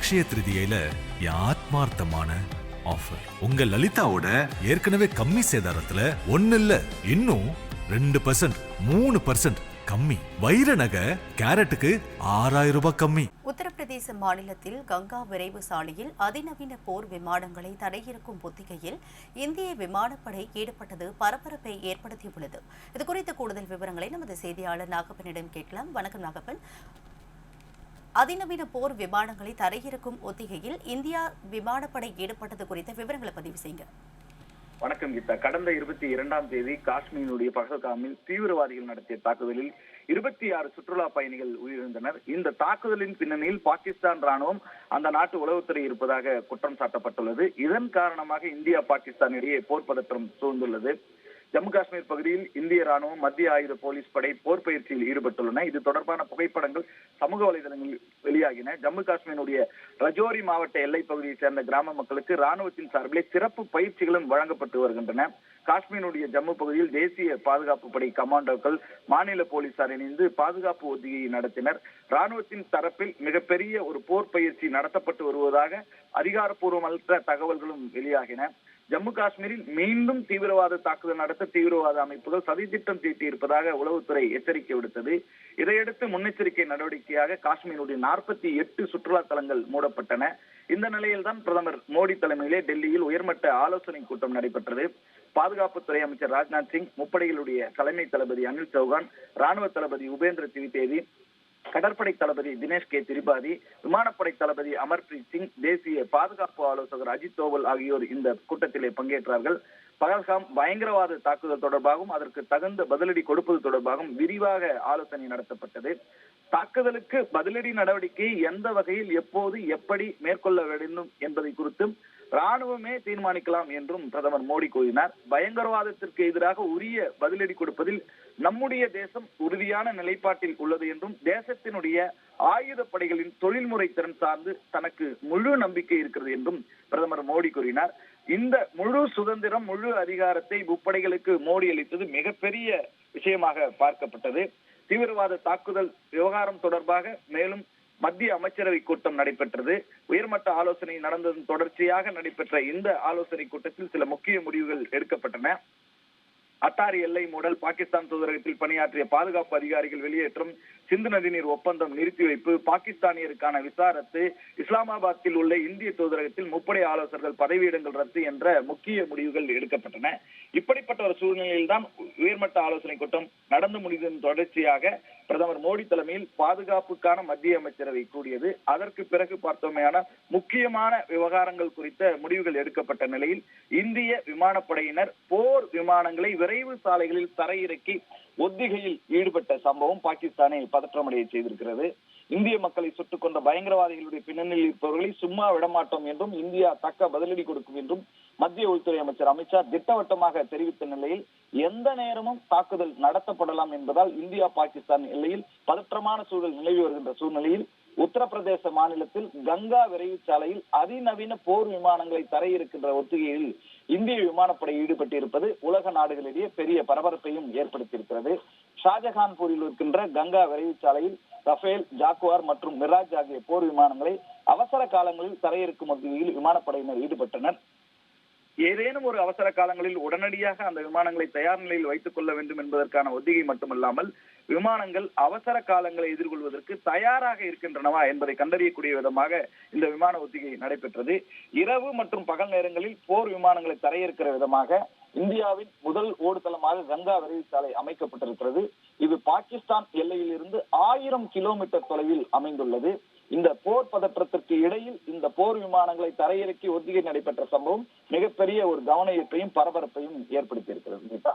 அக்ஷய திருதியில என் ஆத்மார்த்தமான ஆஃபர் உங்க லலிதாவோட ஏற்கனவே கம்மி சேதாரத்துல ஒன்னு இல்ல இன்னும் ரெண்டு பர்சன்ட் மூணு பர்சன்ட் கம்மி. வைர நகை கேரட்டுக்கு ஆறாயிரம் ரூபாய் கம்மி. உத்தரப்பிரதேச மாநிலத்தில் கங்கா விரைவு சாலையில் அதிநவீன போர் விமானங்களை தடையிறக்கும் ஒத்திகையில் இந்திய விமானப்படை ஈடுபட்டது பரபரப்பை ஏற்படுத்தியுள்ளது. இது குறித்த கூடுதல் விவரங்களை நமது செய்தியாளர் நாகப்பனிடம் கேட்கலாம். வணக்கம் நாகப்பன். அதிநவீன போர் விமானங்களை தரையிறக்கும் ஒத்திகையில் இந்தியா விமானப்படை ஈடுபட்டது குறித்த விவரங்களை பதிவு செய்யுங்க. வணக்கம் கீதா. கடந்த இருபத்தி இரண்டாம் தேதி காஷ்மீருடைய பகல்காமில் தீவிரவாதிகள் நடத்திய தாக்குதலில் இருபத்தி ஆறு சுற்றுலா பயணிகள் உயிரிழந்தனர். இந்த தாக்குதலின் பின்னணியில் பாகிஸ்தான் ராணுவம் அந்த நாட்டு உளவுத்துறை இருப்பதாக குற்றம் சாட்டப்பட்டுள்ளது. இதன் காரணமாக இந்தியா பாகிஸ்தான் இடையே போர் பதற்றம் சூழ்ந்துள்ளது. ஜம்மு காஷ்மீர் பகுதியில் இந்திய ராணுவம் மத்திய ஆயுத போலீஸ் படை போர் பயிற்சியில் ஈடுபட்டுள்ளன. இது தொடர்பான புகைப்படங்கள் சமூக வலைதளங்களில் வெளியாகின. ஜம்மு காஷ்மீருடைய ரஜோரி மாவட்ட எல்லைப் பகுதியைச் சேர்ந்த கிராம மக்களுக்கு ராணுவத்தின் சார்பிலே சிறப்பு பயிற்சிகளும் வழங்கப்பட்டு வருகின்றன. காஷ்மீருடைய ஜம்மு பகுதியில் தேசிய பாதுகாப்பு படை கமாண்டோக்கள் மாநில போலீசார் இணைந்து பாதுகாப்பு ஒத்திகையை நடத்தினர். ராணுவத்தின் தரப்பில் மிகப்பெரிய ஒரு போர் பயிற்சி நடத்தப்பட்டு வருவதாக அதிகாரப்பூர்வமற்ற தகவல்களும் வெளியாகின. ஜம்மு காஷ்மீரில் மீண்டும் தீவிரவாத தாக்குதல் நடத்த தீவிரவாத அமைப்புகள் சதித்திட்டம் தீட்டியிருப்பதாக உளவுத்துறை எச்சரிக்கை விடுத்தது. இதையடுத்து முன்னெச்சரிக்கை நடவடிக்கையாக காஷ்மீருடைய நாற்பத்தி எட்டு சுற்றுலா தலங்கள் மூடப்பட்டன. இந்த நிலையில்தான் பிரதமர் மோடி தலைமையிலே டெல்லியில் உயர்மட்ட ஆலோசனை கூட்டம் நடைபெற்றது. பாதுகாப்புத்துறை அமைச்சர் ராஜ்நாத் சிங் முப்படைகளுடைய தலைமை தளபதி அனில் சௌகான் ராணுவ தளபதி உபேந்திர திவிதேவி கடற்படை தளபதி தினேஷ் கே. திரிபாதி விமானப்படை தளபதி அமர்பிரீத் சிங் தேசிய பாதுகாப்பு ஆலோசகர் அஜித் தோவல் ஆகியோர் இந்த கூட்டத்திலே பங்கேற்றார்கள். பகல்காம் பயங்கரவாத தாக்குதல் தொடர்பாகவும் அதற்கு தகுந்த பதிலடி கொடுப்பது தொடர்பாகவும் விரிவாக ஆலோசனை நடத்தப்பட்டது. தாக்குதலுக்கு பதிலடி நடவடிக்கை எந்த வகையில் எப்போது எப்படி மேற்கொள்ள வேண்டும் என்பதை குறித்தும் ராணுவமே தீர்மானிக்கலாம் என்றும் பிரதமர் மோடி கூறினார். பயங்கரவாதத்திற்கு எதிராக உரிய பதிலடி கொடுப்பதில் நம்முடைய தேசம் உறுதியான நிலைப்பாட்டில் உள்ளது என்றும் தேசத்தினுடைய ஆயுத படைகளின் தொழில்முறை திறன் சார்ந்து தனக்கு முழு நம்பிக்கை இருக்கிறது என்றும் பிரதமர் மோடி கூறினார். இந்த முழு சுதந்திரம் முழு அதிகாரத்தை முப்படைகளுக்கு மோடி அளித்தது மிகப்பெரிய விஷயமாக பார்க்கப்பட்டது. தீவிரவாத தாக்குதல் விவகாரம் தொடர்பாக மேலும் மத்திய அமைச்சரவை கூட்டம் நடைபெற்றது. உயர்மட்ட ஆலோசனை நடந்ததன் தொடர்ச்சியாக நடைபெற்ற இந்த ஆலோசனை கூட்டத்தில் சில முக்கிய முடிவுகள் எடுக்கப்பட்டன. அட்டாரி எல்லை மூடல் பாகிஸ்தான் தூதரகத்தில் பணியாற்றிய பாதுகாப்பு அதிகாரிகள் வெளியேற்றம் சிந்து நதிநீர் ஒப்பந்தம் நிறுத்தி வைப்பு பாகிஸ்தானியருக்கான விசாரத்து இஸ்லாமாபாத்தில் உள்ள இந்திய தூதரகத்தில் முப்படை ஆலோசகர்கள் பதவியிடங்கள் ரத்து என்ற முக்கிய முடிவுகள் எடுக்கப்பட்டன. இப்படிப்பட்ட ஒரு சூழ்நிலையில் தான் உயர்மட்ட ஆலோசனை கூட்டம் நடந்து முடிந்ததன் தொடர்ச்சியாக பிரதமர் மோடி தலைமையில் பாதுகாப்புக்கான மத்திய அமைச்சரவை கூடியது. அதற்கு பிறகு பார்த்தோமையான முக்கியமான விவகாரங்கள் குறித்த முடிவுகள் எடுக்கப்பட்ட நிலையில் இந்திய விமானப்படையினர் போர் விமானங்களை விரைவு சாலைகளில் தரையிறக்கி ஒத்திகையில் ஈடுபட்ட சம்பவம் பாகிஸ்தானை பதற்றமடைய செய்திருக்கிறது. இந்திய மக்களை சுட்டுக் கொண்ட பயங்கரவாதிகளுடைய பின்னணியில் இருப்பவர்களை சும்மா விடமாட்டோம் என்றும் இந்தியா தக்க பதிலடி கொடுக்கும் என்றும் மத்திய உள்துறை அமைச்சர் அமித்ஷா திட்டவட்டமாக தெரிவித்த நிலையில் எந்த நேரமும் தாக்குதல் நடத்தப்படலாம் என்பதால் இந்தியா பாகிஸ்தான் எல்லையில் பதற்றமான சூழல் நிலவி வருகின்ற சூழ்நிலையில் உத்தரப்பிரதேச மாநிலத்தில் கங்கா விரைவு சாலையில் அதிநவீன போர் விமானங்களை தரையிருக்கின்ற ஒத்திகையில் இந்திய விமானப்படை ஈடுபட்டிருப்பது உலக நாடுகளிடையே பெரிய பரபரப்பையும் ஏற்படுத்தியிருக்கிறது. ஷாஜகான்பூரில் இருக்கின்ற கங்கா விரைவு சாலையில் ரஃபேல் ஜாக்குவார் மற்றும் மிராஜ் ஆகிய போர் விமானங்களை அவசர காலங்களில் தரையிறக்கும் வகையில் விமானப்படையினர் ஈடுபட்டனர். ஏதேனும் ஒரு அவசர காலங்களில் உடனடியாக அந்த விமானங்களை தயார் நிலையில் வைத்துக் கொள்ள வேண்டும் என்பதற்கான ஒத்திகை மட்டுமல்லாமல் விமானங்கள் அவசர காலங்களை எதிர்கொள்வதற்கு தயாராக இருக்கின்றனவா என்பதை கண்டறியக்கூடிய விதமாக இந்த விமான ஒத்திகை நடைபெற்றது. இரவு மற்றும் பகல் நேரங்களில் போர் விமானங்களை தரையிறக்கிற விதமாக இந்தியாவின் முதல் ஓடுதளமாக கங்கா விரைவு சாலை அமைக்கப்பட்டிருக்கிறது. இது பாகிஸ்தான் எல்லையில் இருந்து ஆயிரம் கிலோமீட்டர் தொலைவில் அமைந்துள்ளது. இந்த போர் பதற்றத்திற்கு இடையில் போர் விமானங்களை தரையிறக்கி ஒத்திகை நடைபெற்ற சம்பவம் மிகப்பெரிய ஒரு கவன ஈர்ப்பையும் பரபரப்பையும் ஏற்படுத்தி இருக்கிறது கீதா.